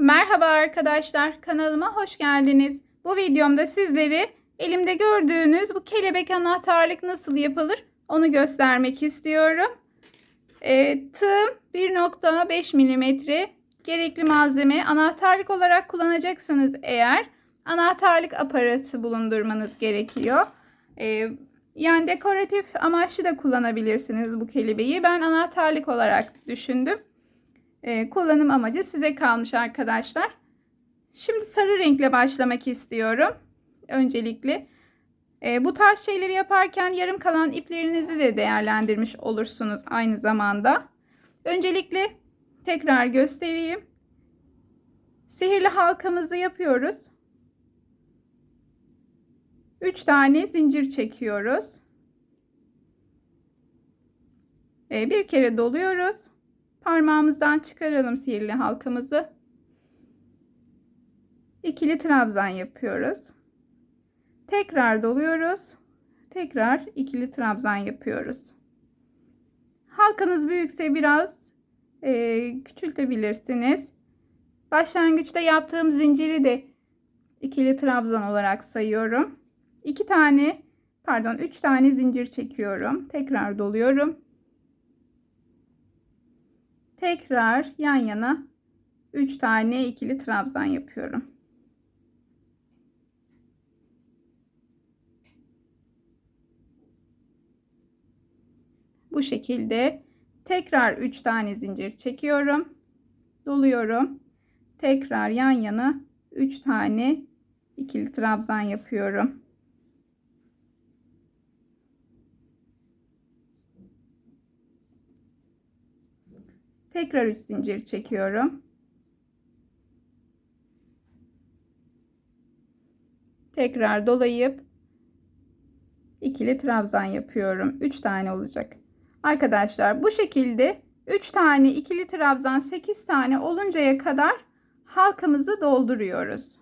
Merhaba arkadaşlar kanalıma hoş geldiniz. Bu videomda sizleri elimde gördüğünüz bu kelebek anahtarlık nasıl yapılır onu göstermek istiyorum. E, tığım 1.5 mm gerekli malzeme anahtarlık olarak kullanacaksınız eğer anahtarlık aparatı bulundurmanız gerekiyor. E, yani dekoratif amaçlı da kullanabilirsiniz bu kelebeği. Ben anahtarlık olarak düşündüm. Ee, kullanım amacı size kalmış arkadaşlar. Şimdi sarı renkle başlamak istiyorum. Öncelikle. Ee, bu tarz şeyleri yaparken yarım kalan iplerinizi de değerlendirmiş olursunuz aynı zamanda. Öncelikle tekrar göstereyim. Sihirli halkamızı yapıyoruz. 3 tane zincir çekiyoruz. Ee, bir kere doluyoruz. Parmağımızdan çıkaralım sihirli halkamızı. İkili trabzan yapıyoruz. Tekrar doluyoruz. Tekrar ikili trabzan yapıyoruz. Halkanız büyükse biraz e, küçültebilirsiniz. Başlangıçta yaptığım zinciri de ikili trabzan olarak sayıyorum. 2 tane pardon 3 tane zincir çekiyorum. Tekrar doluyorum. Tekrar yan yana 3 tane ikili trabzan yapıyorum. Bu şekilde tekrar 3 tane zincir çekiyorum. Doluyorum. Tekrar yan yana 3 tane ikili trabzan yapıyorum. Tekrar 3 zincir çekiyorum. Tekrar dolayıp ikili trabzan yapıyorum. 3 tane olacak. Arkadaşlar bu şekilde 3 tane ikili trabzan 8 tane oluncaya kadar halkamızı dolduruyoruz.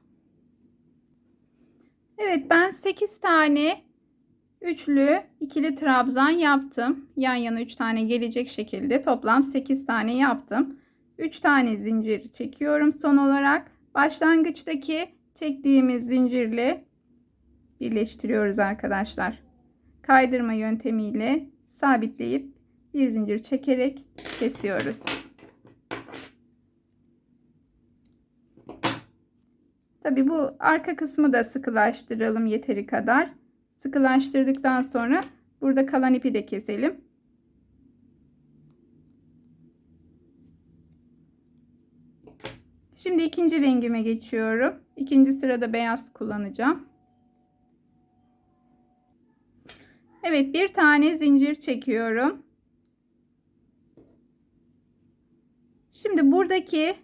Evet ben 8 tane üçlü ikili trabzan yaptım. Yan yana 3 tane gelecek şekilde toplam 8 tane yaptım. 3 tane zincir çekiyorum son olarak. Başlangıçtaki çektiğimiz zincirle birleştiriyoruz arkadaşlar. Kaydırma yöntemiyle sabitleyip bir zincir çekerek kesiyoruz. Tabi bu arka kısmı da sıkılaştıralım yeteri kadar. Sıkılaştırdıktan sonra burada kalan ipi de keselim. Şimdi ikinci rengime geçiyorum. İkinci sırada beyaz kullanacağım. Evet bir tane zincir çekiyorum. Şimdi buradaki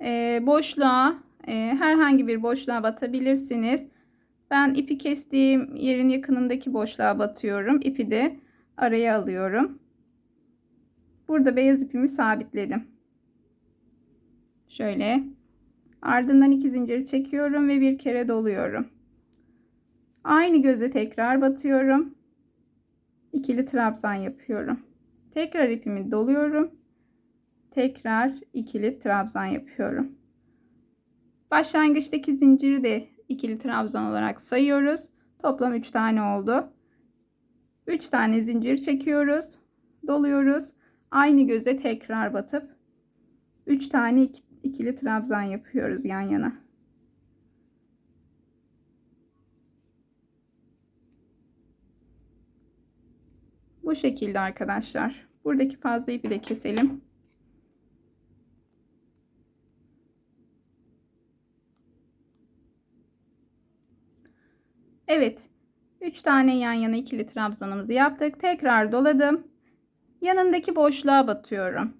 e, boşluğa e, herhangi bir boşluğa batabilirsiniz. Ben ipi kestiğim yerin yakınındaki boşluğa batıyorum. İpi de araya alıyorum. Burada beyaz ipimi sabitledim. Şöyle. Ardından iki zincir çekiyorum ve bir kere doluyorum. Aynı göze tekrar batıyorum. İkili trabzan yapıyorum. Tekrar ipimi doluyorum. Tekrar ikili trabzan yapıyorum. Başlangıçtaki zinciri de ikili trabzan olarak sayıyoruz. Toplam 3 tane oldu. 3 tane zincir çekiyoruz. Doluyoruz. Aynı göze tekrar batıp 3 tane ikili trabzan yapıyoruz yan yana. Bu şekilde arkadaşlar. Buradaki fazla ipi de keselim. Evet. 3 tane yan yana ikili trabzanımızı yaptık. Tekrar doladım. Yanındaki boşluğa batıyorum.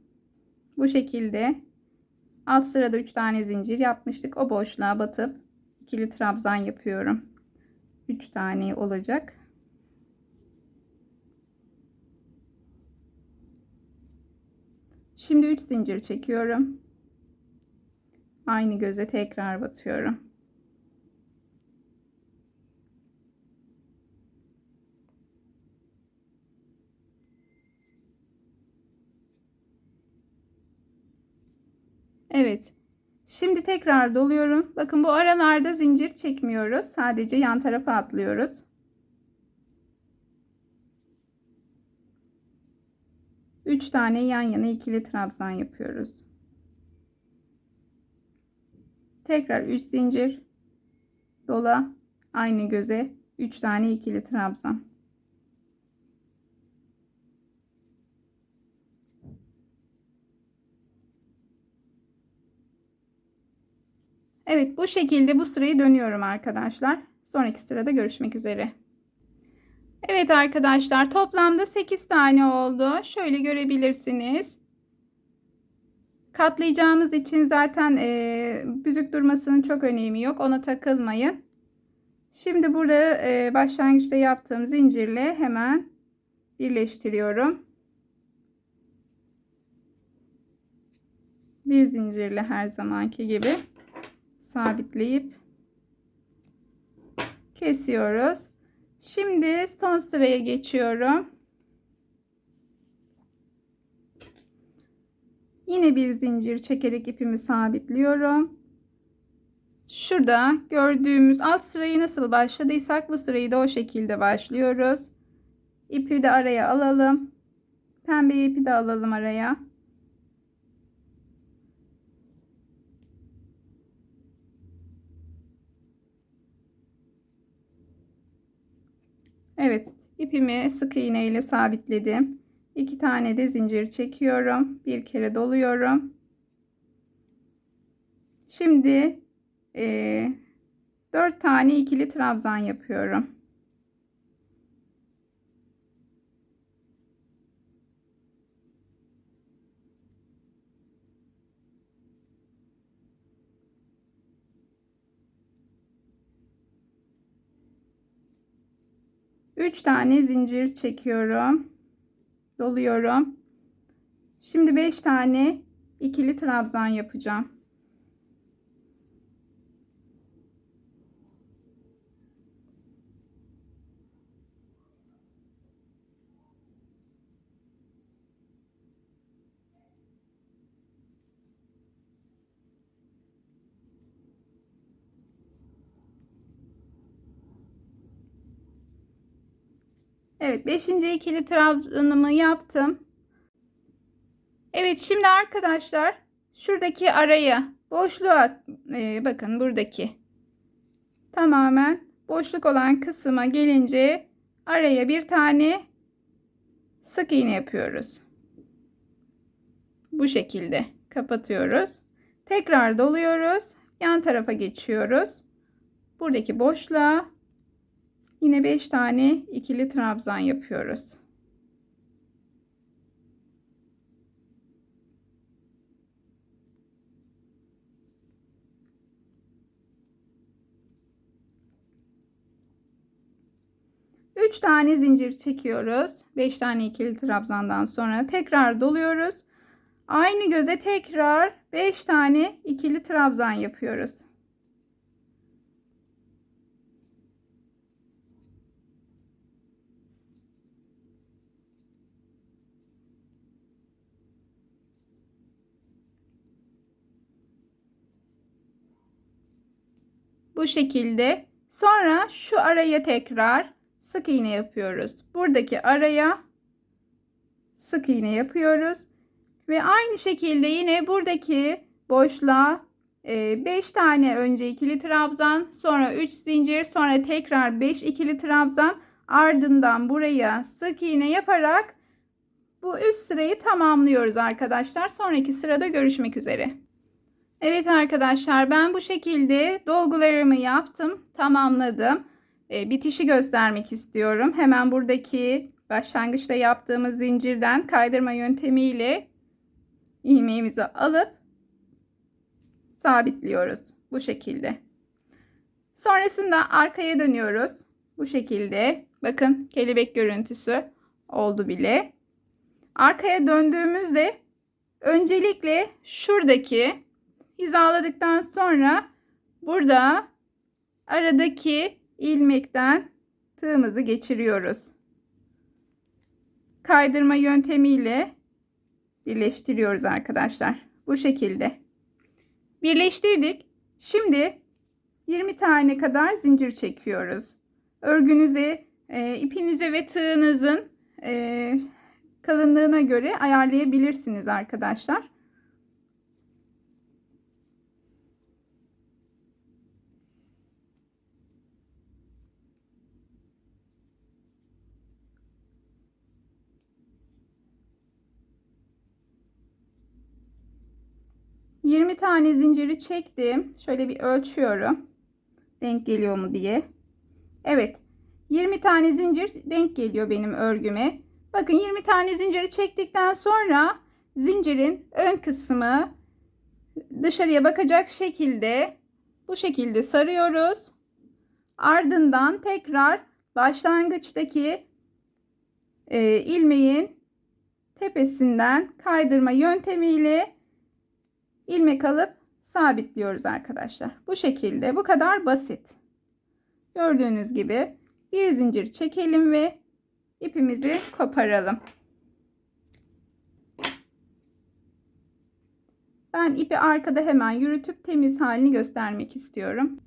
Bu şekilde alt sırada 3 tane zincir yapmıştık. O boşluğa batıp ikili trabzan yapıyorum. 3 tane olacak. Şimdi 3 zincir çekiyorum. Aynı göze tekrar batıyorum. Evet. Şimdi tekrar doluyorum. Bakın bu aralarda zincir çekmiyoruz. Sadece yan tarafa atlıyoruz. Üç tane yan yana ikili trabzan yapıyoruz. Tekrar 3 zincir dola aynı göze 3 tane ikili trabzan. Evet bu şekilde bu sırayı dönüyorum arkadaşlar. Sonraki sırada görüşmek üzere. Evet arkadaşlar toplamda 8 tane oldu. Şöyle görebilirsiniz. Katlayacağımız için zaten e, büzük durmasının çok önemi yok. Ona takılmayın. Şimdi burada e, başlangıçta yaptığım zincirle hemen birleştiriyorum. Bir zincirle her zamanki gibi sabitleyip kesiyoruz. Şimdi son sıraya geçiyorum. Yine bir zincir çekerek ipimi sabitliyorum. Şurada gördüğümüz alt sırayı nasıl başladıysak bu sırayı da o şekilde başlıyoruz. İpi de araya alalım. Pembe ipi de alalım araya. Evet ipimi sık iğne ile sabitledim. İki tane de zincir çekiyorum. Bir kere doluyorum. Şimdi e, 4 tane ikili trabzan yapıyorum. Üç tane zincir çekiyorum. Doluyorum. Şimdi beş tane ikili trabzan yapacağım. Evet 5. ikili trabzanımı yaptım. Evet şimdi arkadaşlar şuradaki araya boşluğa e, bakın buradaki tamamen boşluk olan kısma gelince araya bir tane sık iğne yapıyoruz. Bu şekilde kapatıyoruz. Tekrar doluyoruz. Yan tarafa geçiyoruz. Buradaki boşluğa Yine 5 tane ikili trabzan yapıyoruz. Üç tane zincir çekiyoruz. Beş tane ikili trabzandan sonra tekrar doluyoruz. Aynı göze tekrar beş tane ikili trabzan yapıyoruz. Bu şekilde. Sonra şu araya tekrar sık iğne yapıyoruz. Buradaki araya sık iğne yapıyoruz. Ve aynı şekilde yine buradaki boşluğa 5 e, tane önce ikili trabzan, sonra 3 zincir, sonra tekrar 5 ikili trabzan, ardından buraya sık iğne yaparak bu üst sırayı tamamlıyoruz arkadaşlar. Sonraki sırada görüşmek üzere. Evet arkadaşlar ben bu şekilde dolgularımı yaptım. Tamamladım. E, bitişi göstermek istiyorum. Hemen buradaki başlangıçta yaptığımız zincirden kaydırma yöntemiyle ilmeğimizi alıp sabitliyoruz. Bu şekilde. Sonrasında arkaya dönüyoruz. Bu şekilde. Bakın kelebek görüntüsü oldu bile. Arkaya döndüğümüzde öncelikle şuradaki hizaladıktan sonra burada aradaki ilmekten tığımızı geçiriyoruz. Kaydırma yöntemiyle birleştiriyoruz arkadaşlar. Bu şekilde. birleştirdik. Şimdi 20 tane kadar zincir çekiyoruz. Örgünüze, e, ipinize ve tığınızın e, kalınlığına göre ayarlayabilirsiniz arkadaşlar. Yirmi tane zinciri çektim. Şöyle bir ölçüyorum. Denk geliyor mu diye. Evet. 20 tane zincir denk geliyor benim örgüme. Bakın 20 tane zinciri çektikten sonra zincirin ön kısmı dışarıya bakacak şekilde bu şekilde sarıyoruz. Ardından tekrar başlangıçtaki e, ilmeğin tepesinden kaydırma yöntemiyle ilmek alıp sabitliyoruz arkadaşlar. Bu şekilde bu kadar basit. Gördüğünüz gibi bir zincir çekelim ve ipimizi koparalım. Ben ipi arkada hemen yürütüp temiz halini göstermek istiyorum.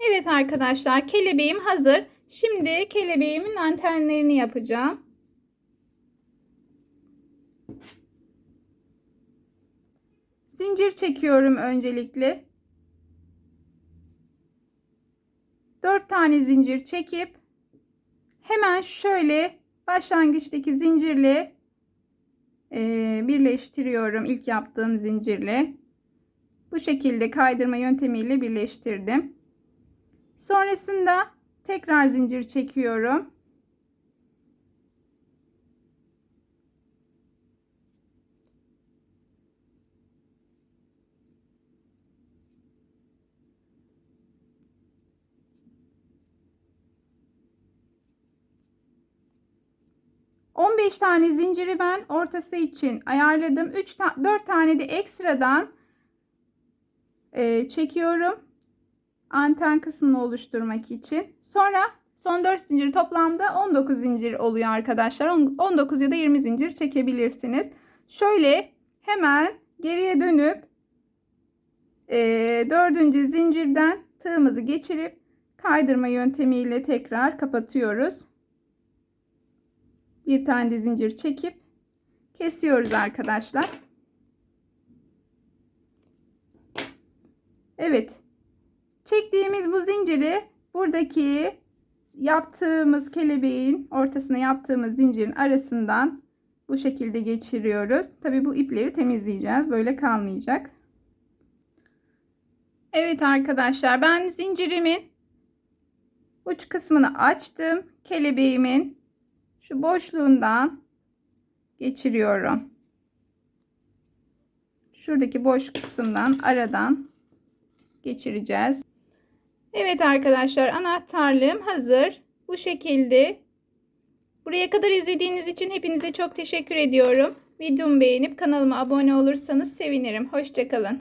Evet arkadaşlar kelebeğim hazır. Şimdi kelebeğimin antenlerini yapacağım. Zincir çekiyorum öncelikle. 4 tane zincir çekip hemen şöyle başlangıçtaki zincirle e, birleştiriyorum ilk yaptığım zincirle. Bu şekilde kaydırma yöntemiyle birleştirdim. Sonrasında tekrar zincir çekiyorum. On beş tane zinciri ben ortası için ayarladım. 3 ta 4 tane de ekstradan e, çekiyorum. Anten kısmını oluşturmak için. Sonra son 4 zincir toplamda 19 zincir oluyor arkadaşlar. 19 ya da 20 zincir çekebilirsiniz. Şöyle hemen geriye dönüp e, dördüncü zincirden tığımızı geçirip kaydırma yöntemiyle tekrar kapatıyoruz. Bir tane de zincir çekip kesiyoruz arkadaşlar. Evet. Çektiğimiz bu zinciri buradaki yaptığımız kelebeğin ortasına yaptığımız zincirin arasından bu şekilde geçiriyoruz. Tabi bu ipleri temizleyeceğiz. Böyle kalmayacak. Evet arkadaşlar ben zincirimin uç kısmını açtım. Kelebeğimin şu boşluğundan geçiriyorum. Şuradaki boş kısımdan aradan geçireceğiz. Evet arkadaşlar anahtarlığım hazır. Bu şekilde. Buraya kadar izlediğiniz için hepinize çok teşekkür ediyorum. Videomu beğenip kanalıma abone olursanız sevinirim. Hoşçakalın.